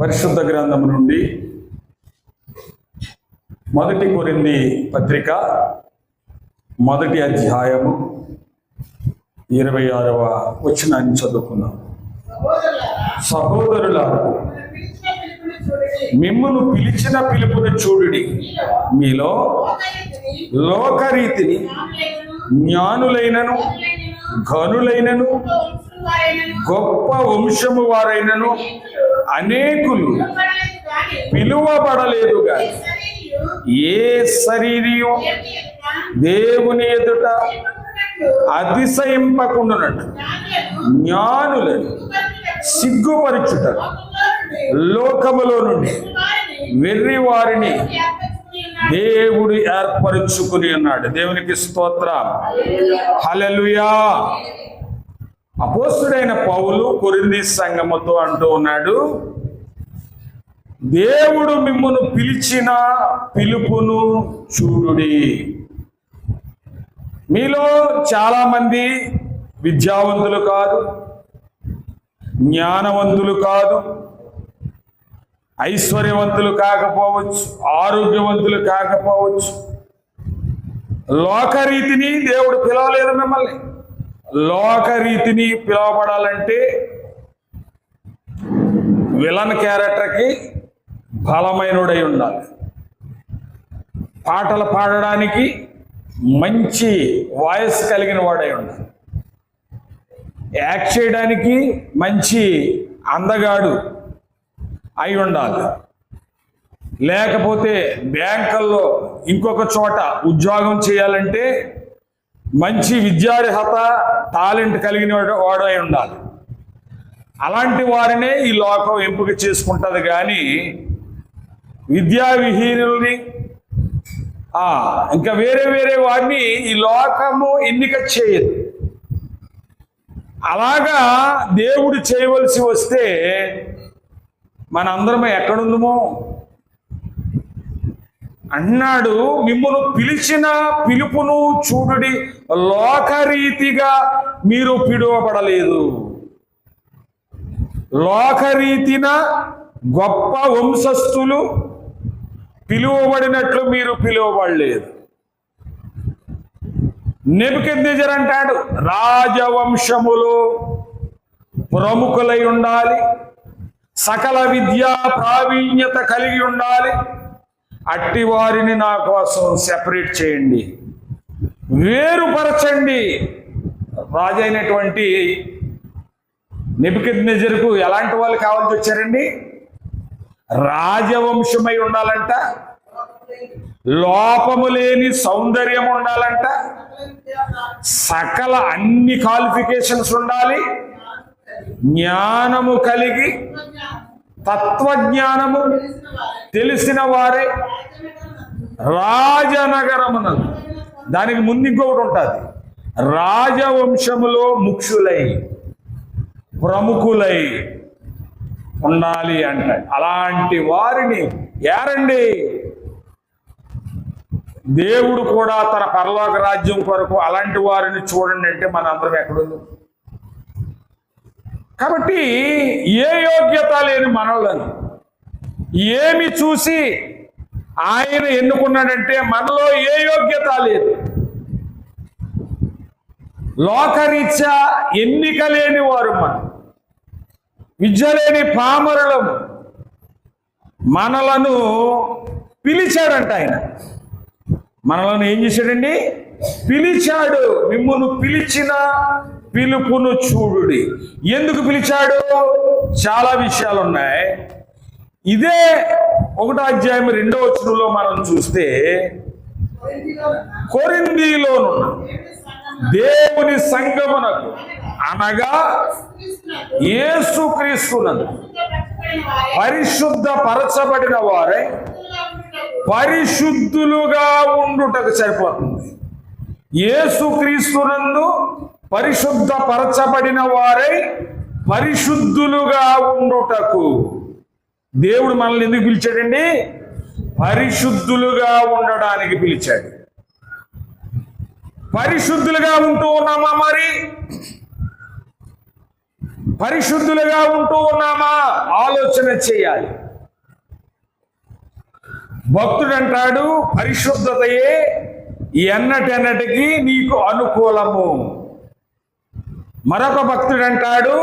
పరిశుద్ధ గ్రంథం నుండి మొదటి కొరింది పత్రిక మొదటి అధ్యాయము ఇరవై ఆరవ వచనాన్ని చదువుకుందాం. సహోదరులారు మిమ్మను పిలిచిన పిలుపుని చూడుడి. మీలో లోకరీతిని జ్ఞానులైనను, జ్ఞానులైనను ఘనులైనను గొప్ప వంశము వారైనను అనేకులు పిలువబడలేదు గాని, ఏ శరీరము దేవుని ఎదుట అతిశయింపకుండానట్టు జ్ఞానులను, సిగ్గుపరుచుట లోకములో నుండి వెర్రి వారిని దేవుడు ఏర్పరుచుకుని ఉన్నాడు. దేవునికి స్తోత్రం. హలలుయా అపోస్తుడైన పౌలు కొరింది సంగముతో అంటూ ఉన్నాడు దేవుడు మిమ్మను పిలిచిన పిలుపును చూడుడి. మీలో చాలామంది విద్యావంతులు కాదు జ్ఞానవంతులు కాదు ఐశ్వర్యవంతులు కాకపోవచ్చు ఆరోగ్యవంతులు కాకపోవచ్చు. లోకరీతిని దేవుడు పిలవలేదు మిమ్మల్ని. లోకరీతిని పిలవబడాలంటే విలన్ క్యారెక్టర్కి బలమైనడై ఉండాలి. పాటలు పాడడానికి మంచి వాయిస్ కలిగిన వాడై ఉండాలి. యాక్ట్ చేయడానికి మంచి అందగాడు అయి ఉండాలి. లేకపోతే బ్యాంకుల్లో ఇంకొక చోట ఉద్యోగం చేయాలంటే మంచి విద్యార్హత టాలెంట్ కలిగిన వాడు వాడై ఉండాలి. అలాంటి వారినే ఈ లోకం ఎంపిక చేసుకుంటుంది కానీ విద్యా విహీనుల్ని ఇంకా వేరే వేరే వారిని ఈ లోకము ఎన్నిక చేయదు. అలాగా దేవుడు చేయవలసి వస్తే మనందరం ఎక్కడుందమో? అన్నాడు మిమ్మను పిలిచిన పిలుపును చూడుడి. లోకరీతిగా మీరు పిలువబడలేదు. లోకరీతిన గొప్ప వంశస్థులు పిలువబడినట్లు మీరు పిలువబడలేదు. నెబుకెద్నెజర్ అంటాడు రాజవంశములో ప్రముఖులై ఉండాలి. సకల విద్యా ప్రావీణ్యత కలిగి ఉండాలి. అట్టి వారిని నా కోసం సెపరేట్ చేయండి. వేరుపరచండి. రాజైనటువంటి నెబుకెద్నెజర్కు ఎలాంటి వాళ్ళు కావాల్సి వచ్చారండి? రాజవంశమై ఉండాలంట. లోపము లేని సౌందర్యం ఉండాలంట. సకల అన్ని క్వాలిఫికేషన్స్ ఉండాలి. జ్ఞానము కలిగి తత్వజ్ఞానము తెలిసిన వారే రాజనగరమున దానికి ముందు ఇంకొకటి ఉంటుంది. రాజవంశములో ముఖ్యులై ప్రముఖులై ఉండాలి అంటే అలాంటి వారిని ఏరండి? దేవుడు కూడా తన పరలోక రాజ్యం కొరకు అలాంటి వారిని చూడండి అంటే మన అందరం కాబట్టి ఏ యోగ్యత లేని మనలను ఏమి చూసి ఆయన ఎన్నుకున్నాడంటే మనలో ఏ యోగ్యత లేదు. లోకరీత్యా ఎన్నిక లేని వారు మనం. విద్య లేని పామరులము మనలను పిలిచాడంట ఆయన. మనలను ఏం చేశాడండి? పిలిచాడు. మిమ్మల్ని పిలిచిన పిలుపును చూడుడి. ఎందుకు పిలిచాడు? చాలా విషయాలు ఉన్నాయి ఇదే ఒకటో అధ్యాయం రెండో వచనంలో మనం చూస్తే కొరిందీలోనున్న దేవుని సంగమునకు అనగా ఏసుక్రీస్తునందు పరిశుద్ధ పరచబడిన వారే పరిశుద్ధులుగా ఉండుటకు సరిపోతుంది. ఏసుక్రీస్తునందు పరిశుద్ధ పరచబడిన వారై పరిశుద్ధులుగా ఉండుటకు. దేవుడు మనల్ని ఎందుకు పిలిచాడండి? పరిశుద్ధులుగా ఉండడానికి పిలిచాడు. పరిశుద్ధులుగా ఉంటూ ఉన్నామా మరి? పరిశుద్ధులుగా ఉంటూ ఉన్నామా? ఆలోచన చేయాలి. భక్తుడు అంటాడు పరిశుద్ధతయే ఎన్నటెన్నటికి నీకు అనుకూలము. మరొక భక్తుడు అంటాడు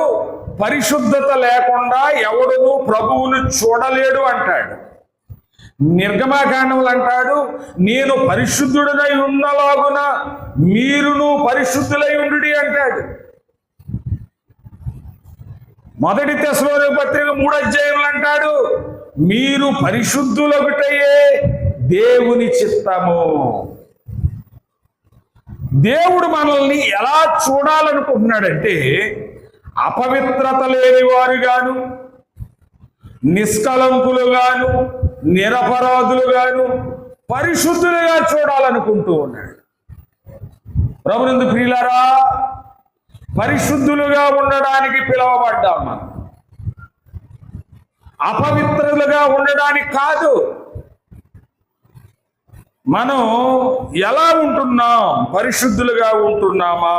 పరిశుద్ధత లేకుండా ఎవడును ప్రభువును చూడలేడు అంటాడు. నిర్గమాకాండములు అంటాడు నేను పరిశుద్ధుడనై ఉన్నలాగున మీరును పరిశుద్ధులై ఉండు అంటాడు. మొదటి తెశలోని పత్రిక మూడు అధ్యాయములు అంటాడు మీరు పరిశుద్ధులొకటయే దేవుని చిత్తము. దేవుడు మనల్ని ఎలా చూడాలనుకుంటున్నాడంటే అపవిత్రత లేని వారుగాను నిష్కలంకులుగాను నిరపరాధులుగాను పరిశుద్ధులుగా చూడాలనుకుంటూ ఉన్నాడు. ప్రభునందు ప్రియులరా పరిశుద్ధులుగా ఉండడానికి పిలువబడ్డాం మనం. అపవిత్రులుగా ఉండడానికి కాదు మనం ఎలా ఉంటున్నాం? పరిశుద్ధులుగా ఉంటున్నామా?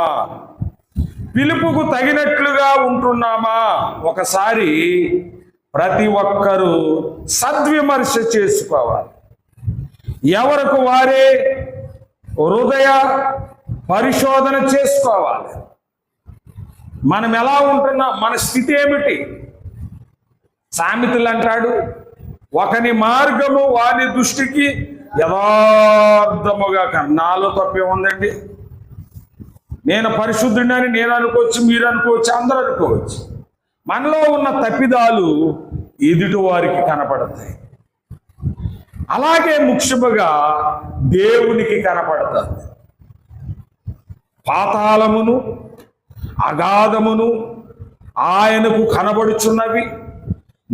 పిలుపుకు తగినట్లుగా ఉంటున్నామా? ఒకసారి ప్రతి ఒక్కరూ సద్విమర్శ చేసుకోవాలి. ఎవరికి వారే హృదయ పరిశోధన చేసుకోవాలి. మనం ఎలా ఉంటున్నాం? మన స్థితి ఏమిటి? సామెతలు అంటాడు ఒకని మార్గము వాని దృష్టికి యథార్థముగా నాలో తప్పే ఉందండి. నేను పరిశుద్ధుడిని నేను అనుకోవచ్చు మీరు అనుకోవచ్చు అందరూ అనుకోవచ్చు. మనలో ఉన్న తప్పిదాలు ఎదుటి వారికి కనపడతాయి. అలాగే ముఖ్యముగా దేవునికి కనపడుతుంది పాతాళమును అగాధమును ఆయనకు కనబడుచున్నవి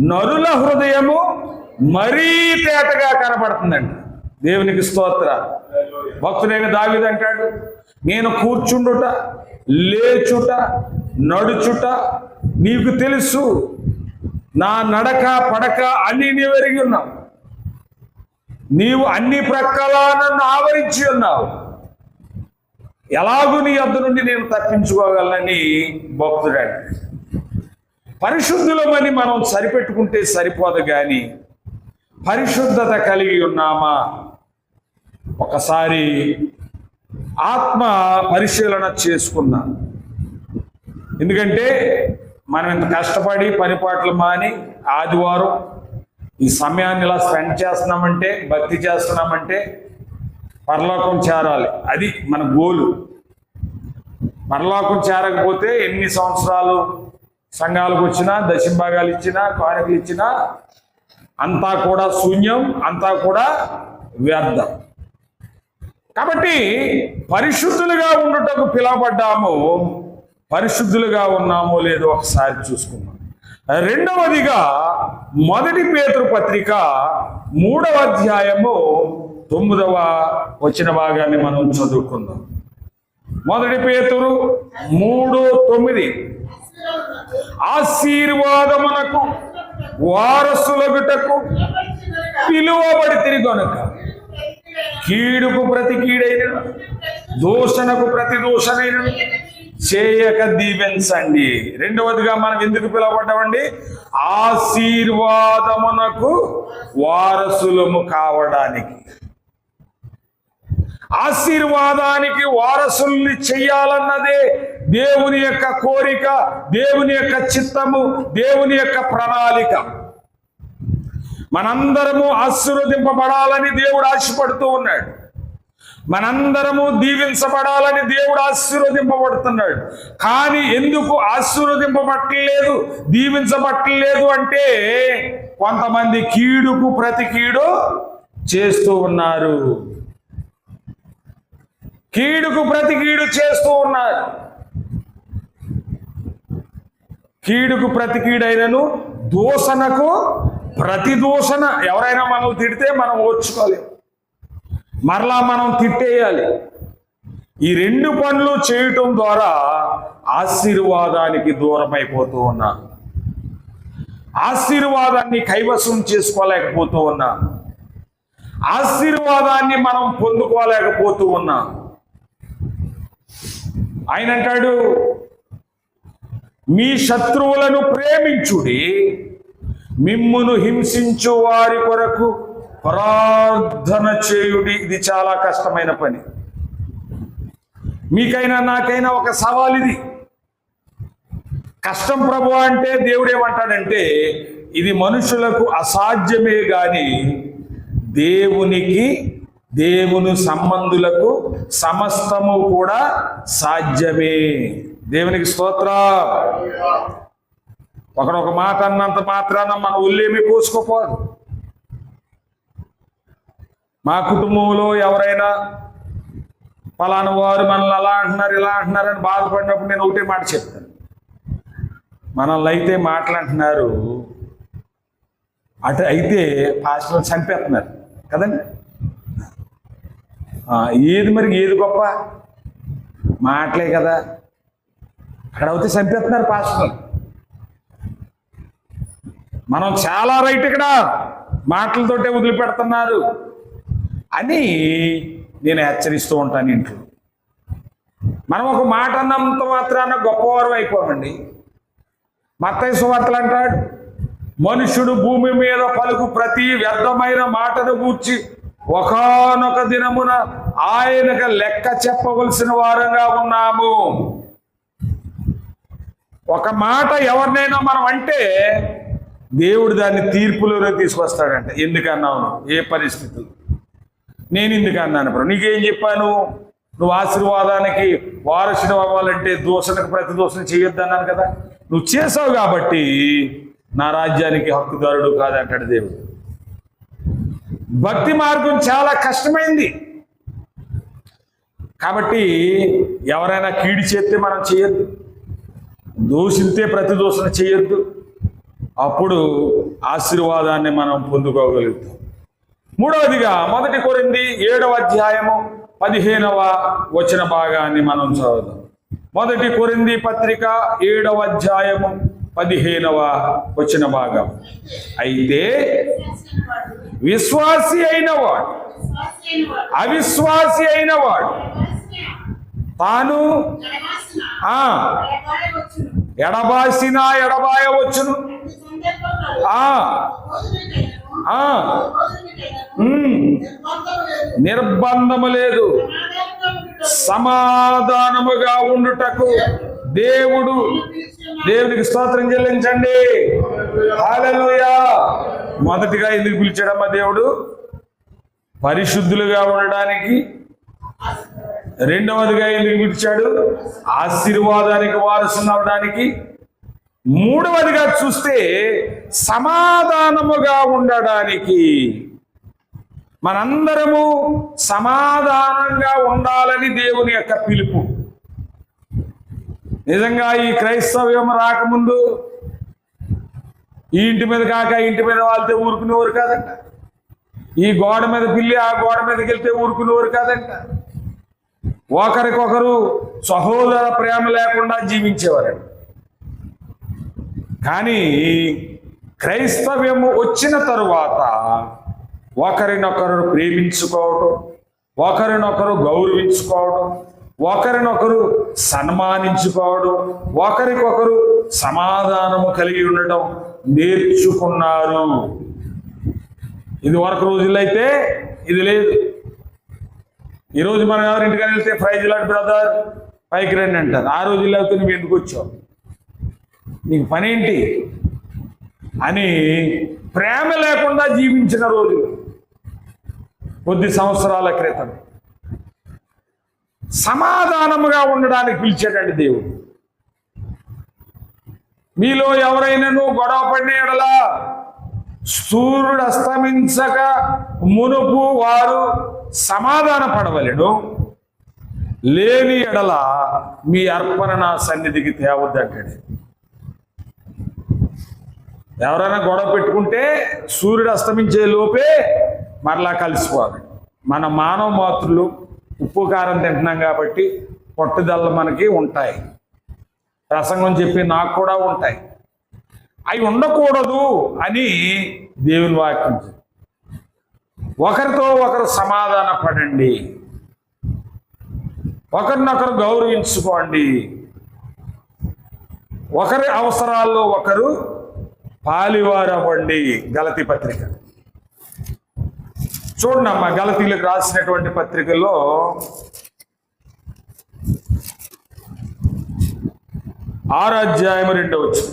నరుల హృదయము మరీ తేటగా కనబడుతుందండి దేవునికి స్తోత్ర. భక్తుడైన దావిది అంటాడు నేను కూర్చుండుట లేచుట నడుచుట నీకు తెలుసు. నా నడక పడక అన్ని నీవు ఎరిగి ఉన్నావు. నీవు అన్ని ప్రక్కల నన్ను ఆవరించి ఉన్నావు. ఎలాగూ నీ అద్దు నుండి నేను తప్పించుకోగలనని భక్తుడాడు పరిశుద్ధులమని మనం సరిపెట్టుకుంటే సరిపోదు కానీ పరిశుద్ధత కలిగి ఉన్నామా? ఒకసారి ఆత్మ పరిశీలన చేసుకున్నా ఎందుకంటే మనం ఇంత కష్టపడి పనిపాట్లు మాని ఆదివారం ఈ సమయాన్ని ఇలా స్పెండ్ చేస్తున్నామంటే భక్తి చేస్తున్నామంటే పరలోకం చేరాలి. అది మన గోలు. పరలోకం చేరకపోతే ఎన్ని సంవత్సరాలు సంఘాలకు వచ్చినా దశంభాగాలు ఇచ్చినా కానుకలు ఇచ్చినా అంతా కూడా శూన్యం అంతా కూడా వ్యర్థం. కాబట్టి పరిశుద్ధులుగా ఉండటకు పిలవబడ్డాము పరిశుద్ధులుగా ఉన్నామో లేదో ఒకసారి చూసుకుందాం. రెండవదిగా మొదటి పేతురు పత్రిక మూడవ అధ్యాయము తొమ్మిదవ వచ్చిన భాగాన్ని మనం చదువుకుందాం. మొదటి పేతురు మూడు తొమ్మిది. ఆశీర్వాదమునకు వారసులగుటకు పిలువబడి తిరిగి కనుక కీడుకు ప్రతి కీడైన దూషణకు ప్రతి దూషణైన చేయక దీవించండి. రెండవదిగా మనం ఎందుకు పిలువబడ్డామండి? ఆశీర్వాదమునకు వారసులము కావడానికి. ఆశీర్వాదానికి వారసుల్ని చెయ్యాలన్నదే దేవుని యొక్క కోరిక దేవుని యొక్క చిత్తము దేవుని యొక్క ప్రణాళిక. మనందరము ఆశీర్వదింపబడాలని దేవుడు ఆశపడుతూ ఉన్నాడు. మనందరము దీవించబడాలని దేవుడు ఆశీర్వదింపబడుతున్నాడు. కానీ ఎందుకు ఆశీర్వదింపబట్టలేదు? దీవించబట్టలేదు అంటే కొంతమంది కీడుకు ప్రతి కీడు చేస్తూ ఉన్నారు. కీడుకు ప్రతి కీడు చేస్తూ ఉన్నారు. కీడుకు ప్రతి కీడైనను దూషణకు ప్రతి దూషణ ఎవరైనా మనల్ని తిడితే మనం ఓర్చుకోలేము మరలా మనం తిట్టేయాలి. ఈ రెండు పనులు చేయటం ద్వారా ఆశీర్వాదానికి దూరమైపోతూ ఉన్నా. ఆశీర్వాదాన్ని కైవసం చేసుకోలేకపోతూ ఉన్నా. ఆశీర్వాదాన్ని మనం పొందుకోలేకపోతూ ఉన్నాం. ఆయన అంటాడు మీ శత్రువులను ప్రేమించుడి మిమ్మును హింసించు వారి కొరకు ప్రార్థన చేయుడి. ఇది చాలా కష్టమైన పని. మీకైనా నాకైనా ఒక సవాల్ ఇది. కష్టం ప్రభు అంటే దేవుడు ఏమంటాడంటే ఇది మనుషులకు అసాధ్యమే గాని దేవునికి దేవుని సంబంధులకు సమస్తము కూడా సాధ్యమే. దేవునికి స్తోత్ర. ఒకడొక మాట అన్నంత మాత్రాన మన ఒళ్ళేమి కోసుకోపోదు మా కుటుంబంలో ఎవరైనా పలానా వారు మనల్ని అలా అంటున్నారు ఇలా అంటున్నారని బాధపడినప్పుడు నేను ఒకటే మాట చెప్తాను. మనల్ని అయితే మాట్లాడుతున్నారు అటు అయితే పాస్టర్లు చంపేస్తున్నారు. కదండి? ఏది మరి ఏది గొప్ప? మాటలే కదా. అక్కడ అయితే చంపేస్తున్నారు పాస్టర్లు. మనం చాలా రైట్ ఇక్కడ. మాటలతోటే వదిలిపెడుతున్నారు. అని నేను హెచ్చరిస్తూ ఉంటాను ఇంట్లో. మనం ఒక మాట అన్నంత మాత్రాన గొప్పవారం అయిపోమండి. మత్తయి సువార్తలు అంటాడు మనుషుడు భూమి మీద పలుకు ప్రతి వ్యర్థమైన మాటను గూర్చి ఒకానొక దినమున ఆయనకు లెక్క చెప్పవలసిన వారంగా ఉన్నాము. ఒక మాట ఎవరినైనా మనం అంటే దేవుడు దాన్ని తీర్పులోనే తీసుకొస్తాడంట. ఎందుకన్నావు నువ్వు? ఏ పరిస్థితులు నేను ఎందుకు అన్నాను ఇప్పుడు నీకేం చెప్పాను నువ్వు? ఆశీర్వాదానికి వారసుడు అవ్వాలంటే దూషణకు ప్రతి దూషణ చేయొద్దు అన్నాను కదా. నువ్వు చేసావు కాబట్టి నా రాజ్యానికి హక్కుదారుడు కాదంటాడు దేవుడు. భక్తి మార్గం చాలా కష్టమైంది. కాబట్టి ఎవరైనా కీడి చేస్తే మనం చేయొద్దు. దూషిస్తే ప్రతి దూషణ చేయొద్దు. అప్పుడు ఆశీర్వాదాన్ని మనం పొందుకోగలుగుతాం. మూడవదిగా మొదటి కొరింది ఏడవ అధ్యాయము పదిహేనవ వచన భాగాన్ని మనం చదువుదాం. మొదటి కొరింది పత్రిక ఏడవ అధ్యాయము పదిహేనవ వచన భాగం. అయితే విశ్వాసి అయిన వాడు అవిశ్వాసి అయిన వాడు తాను ఎడబాసినా ఎడబాసిన ఎడబాయవచ్చును. నిర్బంధము లేదు. సమాధానముగా ఉండుటకు దేవుడు దేవుడికి స్తోత్రం చెల్లించండి. హల్లెలూయా. మొదటిగా ఎందుకు పిలిచాడమ్మా దేవుడు? పరిశుద్ధులుగా ఉండడానికి. రెండవదిగా ఎందుకు పిలిచాడు? ఆశీర్వాదానికి వారసుని అవడానికి. మూడవదిగా చూస్తే సమాధానముగా ఉండడానికి మనందరము సమాధానంగా ఉండాలని దేవుని యొక్క పిలుపు. నిజంగా ఈ క్రైస్తవ్యం రాకముందు ఈ ఇంటి మీద కాక ఇంటి మీద వాళ్తే ఊరుకునేవారు కాదంట. ఈ గోడ మీద పిల్లి ఆ గోడ మీదకి వెళ్తే ఊరుకునేవారు కాదంట. ఒకరికొకరు సహోదర ప్రేమ లేకుండా జీవించేవారండి కానీ క్రైస్తవ్యము వచ్చిన తరువాత ఒకరినొకరు ప్రేమించుకోవడం ఒకరినొకరు గౌరవించుకోవడం ఒకరినొకరు సన్మానించుకోవడం ఒకరికొకరు సమాధానము కలిగి ఉండటం నేర్చుకున్నారు. ఇది వరకు రోజుల్లో అయితే ఇది లేదు. ఈరోజు మనం ఎవరింటికని వెళ్తే ఫ్రైజ్ లాంటి బ్రదర్ పైకి రండి అంటారు. ఆ రోజుల్లో అయితే నువ్వు ఎందుకు వచ్చావు? నీకు పనేంటి అని ప్రేమ లేకుండా జీవించిన రోజు కొద్ది సంవత్సరాల క్రితం సమాధానముగా ఉండడానికి పిలిచాడండి దేవుడు. మీలో ఎవరైనాను గొడవ పడిన ఎడలా సూర్యుడు అస్తమించక మునుపు వారు సమాధాన పడవలేడు లేని ఎడల మీ అర్పణ నా సన్నిధికి తేవద్దంటాడు. ఎవరైనా గొడవ పెట్టుకుంటే సూర్యుడు అస్తమించే లోపే మరలా కలిసిపోవాలి. మన మానవ మాతృలు ఉప్పు కారం తింటున్నాం కాబట్టి పట్టుదల మనకి ఉంటాయి. ప్రసంగం చెప్పి నాకు కూడా ఉంటాయి. అవి ఉండకూడదు అని దేవుని వాక్యం ఒకరితో ఒకరు సమాధాన పడండి. ఒకరినొకరు గౌరవించుకోండి. ఒకరి అవసరాల్లో ఒకరు పాలివారవ్వండి గలతి పత్రిక చూడమ్మా గలతీలకు రాసినటువంటి పత్రికల్లో ఆరో అధ్యాయము రెండవ వచ్చు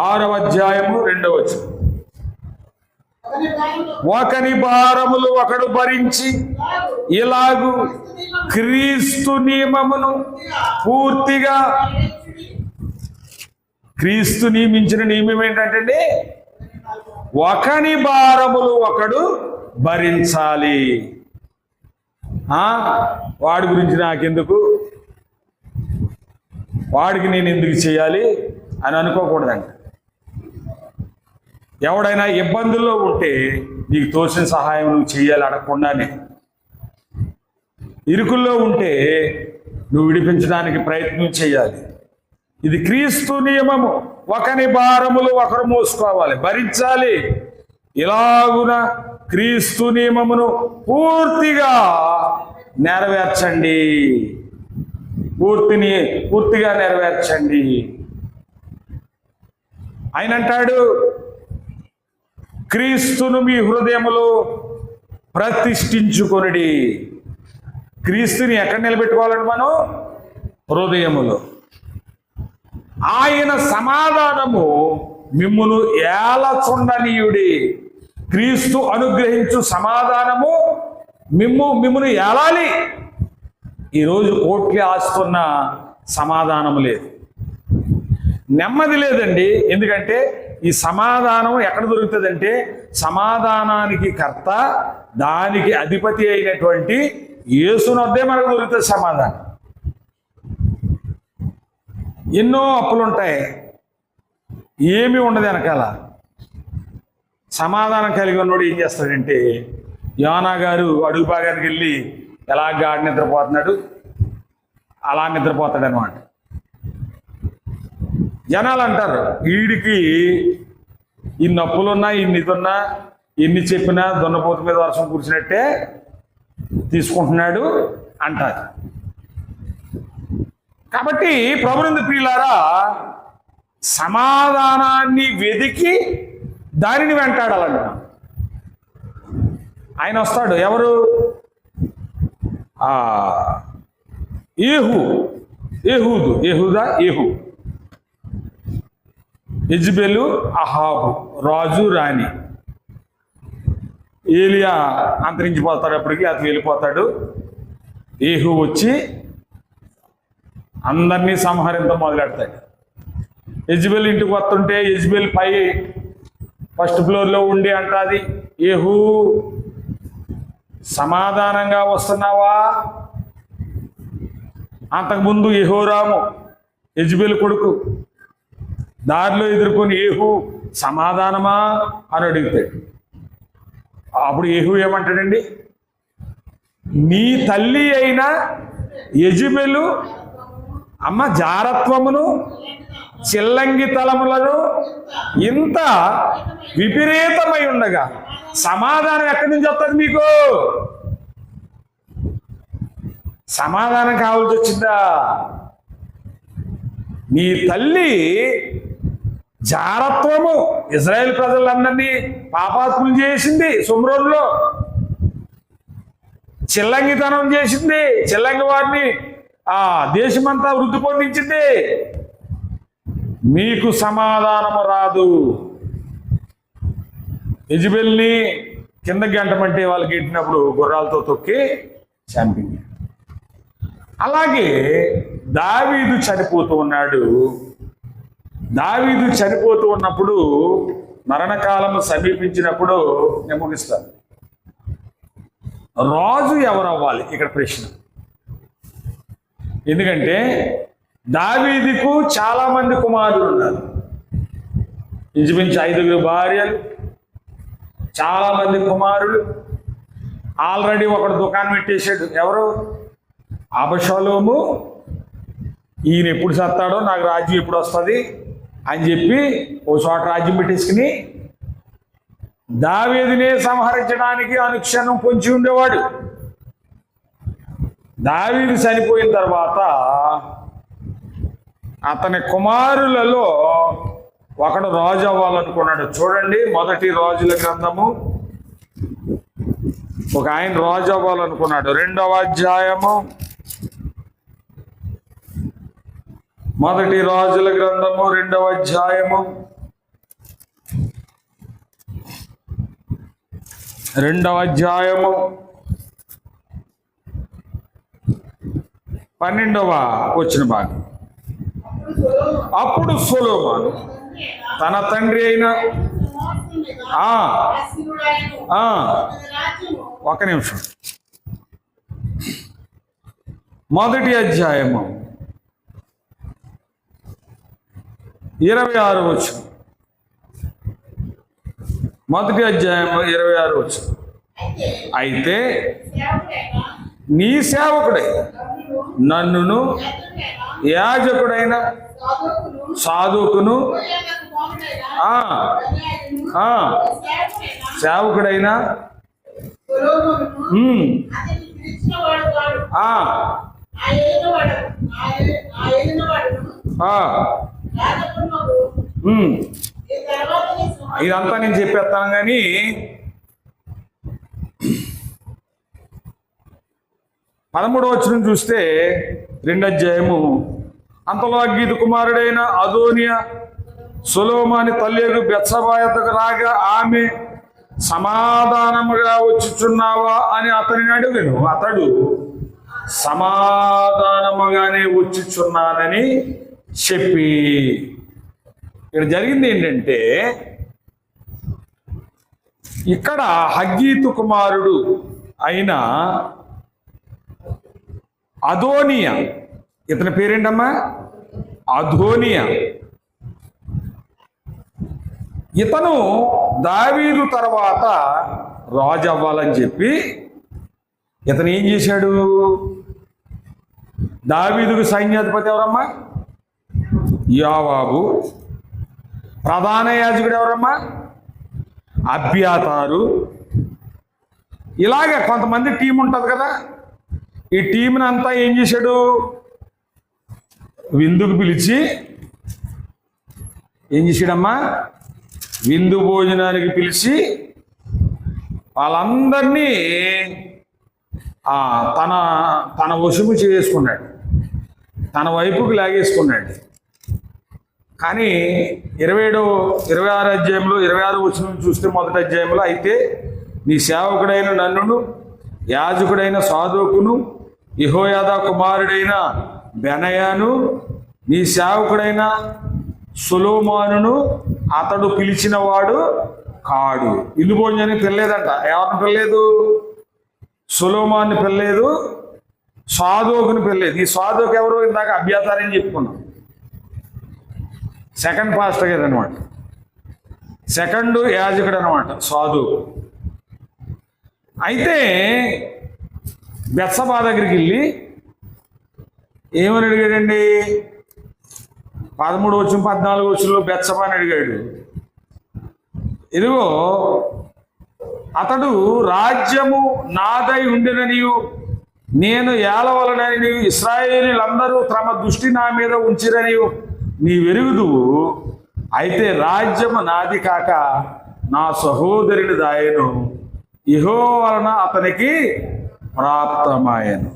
ఆరవ అధ్యాయము రెండవ వచ్చు ఒకని భారములు ఒకడు భరించి కాదు. ఇలాగు క్రీస్తు నియమమును పూర్తిగా క్రీస్తు నియమించిన నియమం ఏంటంటే ఒకని భారములు ఒకడు భరించాలి. వాడి గురించి నాకెందుకు? వాడికి నేను ఎందుకు చేయాలి అని అనుకోకూడదంట. ఎవడైనా ఇబ్బందుల్లో ఉంటే నీకు తోచిన సహాయం నువ్వు చేయాలి అడగకుండానే. ఇరుకుల్లో ఉంటే నువ్వు విడిపించడానికి ప్రయత్నం చేయాలి. ఇది క్రీస్తు నియమము. ఒకని భారములు ఒకరు మోసుకోవాలి. భరించాలి. ఇలాగున క్రీస్తు నియమమును పూర్తిగా నెరవేర్చండి. పూర్తిని పూర్తిగా నెరవేర్చండి. ఆయన అంటాడు క్రీస్తును మీ హృదయములో ప్రతిష్ఠించుకొనిడి. క్రీస్తుని ఎక్కడ నిలబెట్టుకోవాలండి మనం? హృదయములో. ఆయన సమాధానము మిమ్మును ఏలచుండనీయుడి క్రీస్తు అనుగ్రహించు సమాధానము మిమ్ము మిమ్మును ఏలాలి. ఈరోజు కోట్లు ఆస్తున్న సమాధానం లేదు. నెమ్మది లేదండి. ఎందుకంటే ఈ సమాధానం ఎక్కడ దొరుకుతుందంటే సమాధానానికి కర్త దానికి అధిపతి అయినటువంటి యేసునొద్దే మనకు దొరుకుతుంది సమాధానం. ఎన్నో అప్పులు ఉంటాయి ఏమీ ఉండదు వెనకాల. సమాధానం కలిగి ఉన్నోడు ఏం చేస్తాడంటే యోనా గారు అడుగు భాగానికి వెళ్ళి ఎలా గాడి నిద్రపోతున్నాడు? అలా నిద్రపోతాడు అనమాట జనాలు అంటారు వీడికి ఇన్ని అప్పులున్నా ఇన్ని ఇదున్నా ఎన్ని చెప్పినా దున్నపోతు మీద వర్షం కూర్చున్నట్టే తీసుకుంటున్నాడు అంటారు. కాబట్టి ప్రభునందు ప్రియులారా సమాధానాన్ని వెదికి దానిని వెంటాడాలంట ఆయన వస్తాడు. ఎవరు? ఏహు ఏహూదు ఏహూదా ఏహు. ఇజ్బెలు అహాబు రాజు రాణి. ఏలియా అంతరించిపోతాడు అప్పటికి అతను వెళ్ళిపోతాడు. ఏహు వచ్చి అందరినీ సంహరించడం మొదలెడతాయి. యజ్బెల్ ఇంటికి వస్తుంటే యజ్బెల్ పై ఫస్ట్ ఫ్లోర్లో ఉండి అంటుంది ఏహూ సమాధానంగా వస్తున్నావా? అంతకుముందు యహోరాము యజ్బెల్ కొడుకు దారిలో ఎదుర్కొని ఏహు సమాధానమా? అని అడుగుతాడు అప్పుడు ఏహు ఏమంటాడండి నీ తల్లి అయిన యజుబెలు అమ్మ జారత్వమును చిల్లంగి తలములను ఇంత విపరీతమై ఉండగా సమాధానం ఎక్కడి నుంచి వస్తుంది మీకు? సమాధానం కావాల్సి వచ్చిందా? నీ తల్లి జారత్వము ఇజ్రాయెల్ ప్రజలందరినీ పాపాత్ములు చేసింది సుమ్రోన్లో. చిల్లంగితనం చేసింది చిల్లంగి వారిని ఆ దేశమంతా వృద్ధి పొందించింది మీకు సమాధానము రాదు. యజబెల్ని కింద గంటమంటే వాళ్ళకి ఎట్టినప్పుడు గుర్రాలతో తొక్కి చంపింది. అలాగే దావీదు చనిపోతూ ఉన్నాడు. దావీదు చనిపోతూ ఉన్నప్పుడు మరణకాలం సమీపించినప్పుడు నేను ముగిస్తాను రాజు ఎవరవ్వాలి? ఇక్కడ ప్రశ్న. ఎందుకంటే దావీదికు చాలా మంది కుమారులు ఉన్నారు. ఇంచుమించు ఐదుగురు భార్యలు చాలా మంది కుమారులు. ఆల్రెడీ ఒకడు దుకాణం పెట్టేశాడు. ఎవరు? అబశలోము ఈయన ఎప్పుడు సత్తాడో నాకు రాజ్యం ఎప్పుడు వస్తుంది అని చెప్పి ఓ చోట రాజ్యం పెట్టేసుకుని దావేదినే సంహరించడానికి అనుక్షణం పొంచి ఉండేవాడు. దావీదు చనిపోయిన తర్వాత అతని కుమారులలో ఒకడు రాజు అవ్వాలనుకున్నాడు. చూడండి మొదటి రాజుల గ్రంథము. ఒక ఆయన రాజు అవ్వాలనుకున్నాడు. రెండవ అధ్యాయము. మొదటి రాజుల గ్రంథము రెండవ అధ్యాయము. రెండవ అధ్యాయము. పన్నెండవ వచ్చిన భాగం. అప్పుడు సొలొమోను సొలోమాను తన తండ్రి అయిన ఒక నిమిషం. మొదటి అధ్యాయము ఇరవై ఆరు వచ్చు మొదటి అధ్యాయము ఇరవై ఆరు వచ్చు అయితే నీ సేవకుడే నన్నును యాజకుడైన సాధకును సేవకుడైన సేవకుడైన సొలొమోనును ఉమ్, అతన్ని పిలిచినవాడు వాడు ఆ, ఆ ఏలినవాడు ఆ ఏ- ఆ ఏలినవాడును ఆ, యాజకుడునకు ఉమ్. ఈ తర్వాత నీ సింహాసనం ఇదంతా నేను చెప్పేస్తాను కానీ పదమూడో వచ్చిన చూస్తే రెండు అధ్యాయము. అంతలో అగ్గీతు కుమారుడైన అదోనియా సులోమాని తల్లియకు బెత్సబాయతకు రాగా ఆమె సమాధానముగా వచ్చుచున్నావా? అని అతనిని అడుగును. అతడు సమాధానముగానే వచ్చుచున్నానని చెప్పి. ఇక్కడ జరిగింది ఏంటంటే ఇక్కడ హగ్గీతు కుమారుడు అయిన అదోనియా ఇతని పేరేంటమ్మా? అధోనియా. ఇతను దావీదు తర్వాత రాజు అవ్వాలని చెప్పి ఇతను ఏం చేశాడు? దావీదుకు సైన్యాధిపతి ఎవరమ్మా? యావాబు. ప్రధాన యాజకుడు ఎవరమ్మా? అభ్యాతారు ఇలాగే కొంతమంది టీం ఉంటుంది కదా? ఈ టీంని అంతా ఏం చేశాడు? విందుకు పిలిచి ఏం చేశాడమ్మా? విందు భోజనానికి పిలిచి వాళ్ళందరినీ తన తన వశము చేసుకున్నాడు. తన వైపుకు లాగేసుకున్నాడు. కానీ ఇరవై ఏడో ఇరవై ఆరు అధ్యాయంలో ఇరవై ఆరు వచ్చిన చూస్తే మొదటి అధ్యాయంలో అయితే నీ సేవకుడైన నన్నును యాజకుడైన సాధుకును ఇహోయాద కుమారుడైన బెనయాను నీ సేవకుడైన సులోమానును అతడు పిలిచినవాడు కాడు. ఇల్లుబోంజని పిల్లలేదంట ఎవరిని పిల్లలేదు సులోమాన్ని పిల్లలేదు సాధోకుని పిల్లలేదు ఈ సాధోకు ఎవరు ఇందాక అభ్యాతారని చెప్పుకున్నాం. సెకండ్ పాస్టర్ గారు అనమాట సెకండ్ యాజకుడు అనమాట సాధు అయితే బెత్సబా దగ్గరికి వెళ్ళి ఏమని అడిగాడండి? పదమూడు వచ్చిన పద్నాలుగు వచ్చుల్లో బెత్సబా అని అడిగాడు. ఇదిగో అతడు రాజ్యము నాదై ఉండిననియు నేను ఏలవలనని ఇస్రాయేలీలందరూ తమ దృష్టి నా మీద ఉంచిరని నీ వెరుగుదువు అయితే రాజ్యము నాది కాక నా సహోదరుని దాయను ఇహో వలన అతనికి ప్రాప్తమాయను.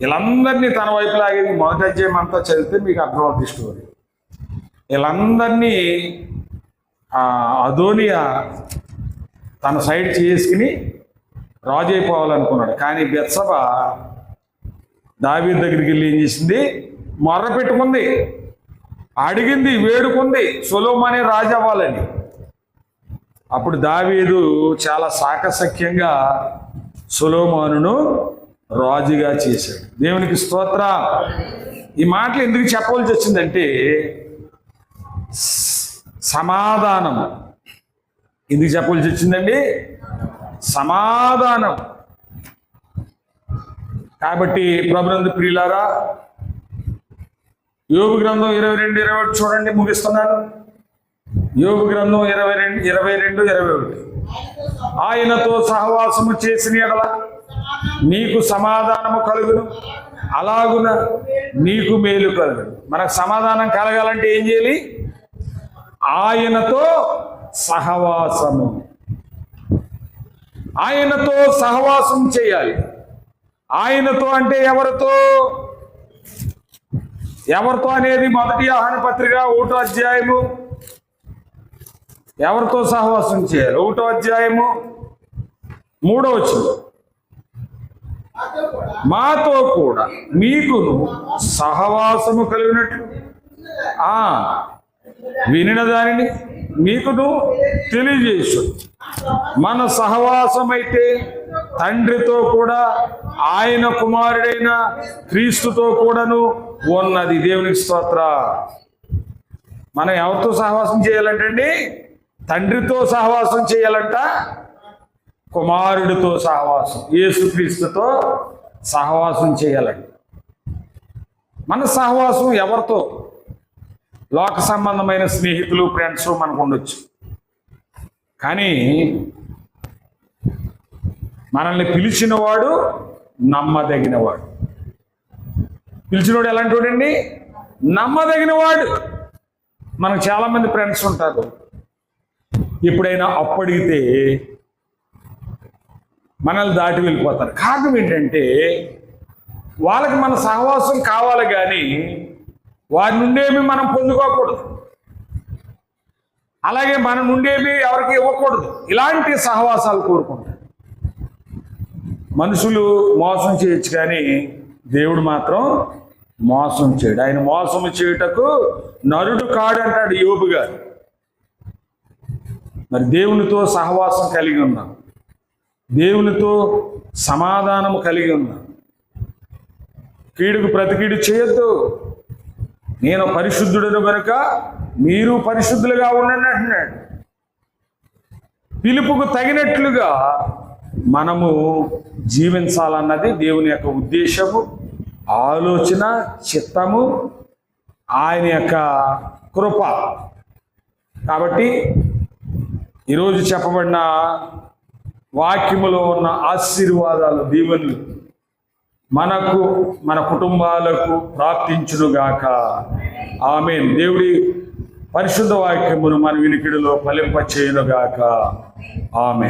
వీళ్ళందరినీ తన వైపు లాగేది. మొదటి అధ్యాయం అంతా చదివితే మీకు అర్థమవుతుంది స్టోరీ. వీళ్ళందరినీ అదోనియా తన సైడ్ చేసుకుని రాజు అయిపోవాలనుకున్నాడు. కానీ బెత్సభ దావీ దగ్గరికి వెళ్ళి ఏం చేసింది? మొర్ర పెట్టుకుంది. అడిగింది వేడుకుంది. సొలోమని రాజు అవ్వాలని. అప్పుడు దావీదు చాలా సాకసఖ్యంగా సులోమానును రాజుగా చేశాడు. దేవునికి స్తోత్ర. ఈ మాటలు ఎందుకు చెప్పవలసి వచ్చిందంటే సమాధానం. ఎందుకు చెప్పవలసి వచ్చిందండి? సమాధానం. కాబట్టి ప్రభునందు ప్రియులారా యోగు గ్రంథం ఇరవై రెండు ఇరవై ఒకటి చూడండి ముగిస్తున్నాను. యోగు గ్రంథం ఇరవై రెండు ఇరవై రెండు ఇరవై ఒకటి. ఆయనతో సహవాసము చేసిన ఎడల నీకు సమాధానము కలుగును. అలాగున నీకు మేలు కలుగును. మనకు సమాధానం కలగాలంటే ఏం చేయాలి? ఆయనతో సహవాసము. ఆయనతో సహవాసం చేయాలి. ఆయనతో అంటే ఎవరితో? ఎవరితో అనేది మొదటి ఆహ్వాన పత్రిక ఒకటో అధ్యాయము ఎవరితో సహవాసం చేయాలి. ఒకటో అధ్యాయము మూడో వచ్చింది మాతో కూడా మీకును సహవాసము కలిగినట్లు ఆ వినిన దానిని మీకును తెలియజేసు. మన సహవాసం అయితే తండ్రితో కూడా ఆయన కుమారుడైన క్రీస్తుతో కూడాను ఉన్నది. దేవునికి స్తోత్ర. మనం ఎవరితో సహవాసం చేయాలంటండి? తండ్రితో సహవాసం చేయాలంట కుమారుడితో సహవాసం యేసుక్రీస్తుతో సహవాసం చేయాలంట. మన సహవాసం ఎవరితో? లోక సంబంధమైన స్నేహితులు ఫ్రెండ్స్ మనకు ఉండొచ్చు. కానీ మనల్ని పిలిచినవాడు నమ్మదగినవాడు. పిలిచినవాడు ఎలాంటి వాడండి? నమ్మదగినవాడు. మనకు చాలామంది ఫ్రెండ్స్ ఉంటారు. ఎప్పుడైనా అప్పడిగితే మనల్ని దాటి వెళ్ళిపోతారు. కారణం ఏంటంటే వాళ్ళకి మన సహవాసం కావాలి కానీ వారి నుండేమి మనం పొందుకోకూడదు. అలాగే మన నుండేమి ఎవరికి ఇవ్వకూడదు. ఇలాంటి సహవాసాలు కోరుకుంటారు. మనుషులు మోసం చేయొచ్చు కానీ దేవుడు మాత్రం మోసం చేయడు. ఆయన మోసం చేయుటకు నరుడు కాడంటాడు యోబు గారు. మరి దేవునితో సహవాసం కలిగి ఉన్నాం. దేవునితో సమాధానము కలిగి ఉన్నాం. కీడుకు ప్రతికీడు చేయొద్దు. నేను పరిశుద్ధుడను కనుక మీరు పరిశుద్ధులుగా ఉండండి అంటున్నాడు. పిలుపుకు తగినట్లుగా మనము జీవించాలన్నది దేవుని యొక్క ఉద్దేశము ఆలోచన చిత్తము ఆయన యొక్క కృప. కాబట్టి ఈరోజు చెప్పబడిన వాక్యములో ఉన్న ఆశీర్వాదాలు దీవెనలు మనకు మన కుటుంబాలకు ప్రాప్తించునుగాక. ఆమె దేవుడి పరిశుద్ధ వాక్యమును మన వినికిడిలో ఫలింపచేయునుగాక. ఆమె